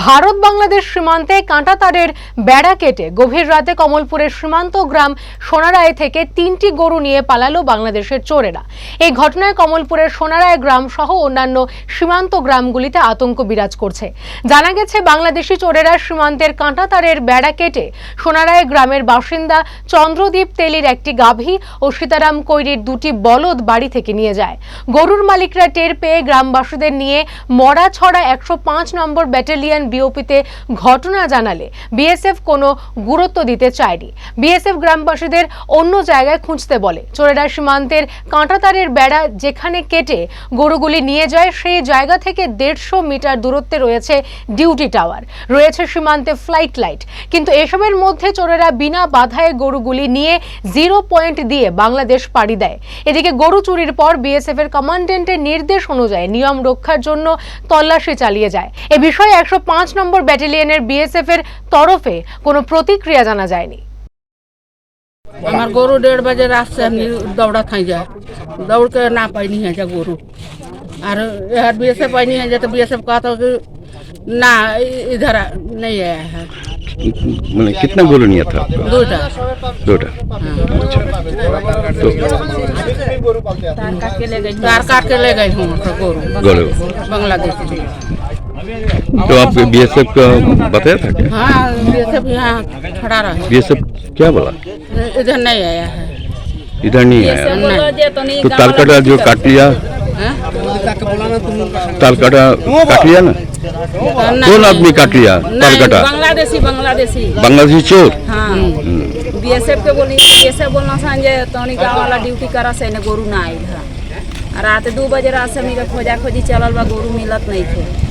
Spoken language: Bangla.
ভারত বাংলাদেশ সীমান্তে কাঁটাতারের বেড়া কেটে গভীর রাতে কমলপুরের সীমান্ত গ্রাম সোনারায় থেকে তিনটি গরু নিয়ে পালালো বাংলাদেশের চোরেরা। এই ঘটনায় কমলপুরের সোনারায় গ্রাম সহ অন্যান্য সীমান্ত গ্রামগুলিতে আতঙ্ক বিরাজ করছে। জানা গেছে, বাংলাদেশি চোরেরা সীমান্তের কাঁটাতারের বেড়া কেটে সোনারায় গ্রামের বাসিন্দা চন্দ্রদীপ তেলির একটি গাভী ও সীতারাম কৈরির দুটি বলদ বাড়ি থেকে নিয়ে যায়। গরুর মালিকরা টের পেয়ে গ্রামবাসীদের নিয়ে মরা ছড়া একশো পাঁচ নম্বর ব্যাটালিয়ন বিওপিতে ঘটনা জানালে বিএসএফ কোনো গুরুত্ব দিতে চায়নি। বিএসএফ গ্রামবাসীদের অন্য জায়গায় খুঁজতে বলে। চোরেরা সীমান্তের কাঁটাতারের বেড়া যেখানে কেটে গরুগুলি নিয়ে যায়, সেই জায়গা থেকে দেড়শো মিটার দূরত্বে রয়েছে ডিউটি টাওয়ার। রয়েছে সীমান্তে ফ্লাইট লাইট। কিন্তু এসবের মধ্যে চোরেরা বিনা বাধায় গরুগুলি নিয়ে জিরো পয়েন্ট দিয়ে বাংলাদেশ পাড়ি দেয়। এদিকে গরু চুরির পর বিএসএফ এর কমান্ডেন্টের নির্দেশ অনুযায়ী নিয়ম রক্ষার জন্য তল্লাশি চালিয়ে যায়। এ বিষয়ে একশো পাঁচ নম্বর ব্যাটালিয়নের বিএসএফ এর তরফে কোনো প্রতিক্রিয়া জানা যায়নি हमार गोरू डेढ़ बजे रात से हमने दौड़ा था जा दौड़ के ना पाई है जा गोरू और यार बी एस एफ पाई है जा तो बी एस एफ कहा था कि ना इ- इधर आ- नहीं आया है মানে कितना गोलू नहीं था आपका दूटा दोटा अच्छा तो तार काट के ले गए हूँ तो गोरू गोरू बांग्लादेश से। तो आप बीएसएफ का बताया था क्या? हाँ बी एस एफ़ यहाँ खड़ा रहा बीएसएफ क्या बोला? इधर नहीं आया है। इधर नहीं आया। नहीं तो तालकाटा जो काट लिया हाँ? तालकाटा काट लिया ना? कौन आदमी काट लिया तालकाटा बांग्लादेशी बांग्लादेशी। बांग्लादेशी चोर? हाँ। बीएसएफ के बोली बीएसएफ बोलना संजय तोनी गाँव वाला ड्यूटी करा से ने गोरू ना आइल है। आ रात दू बजे रात से के खोजा खोजी चलल बा गोरू मिलत नहीं थे।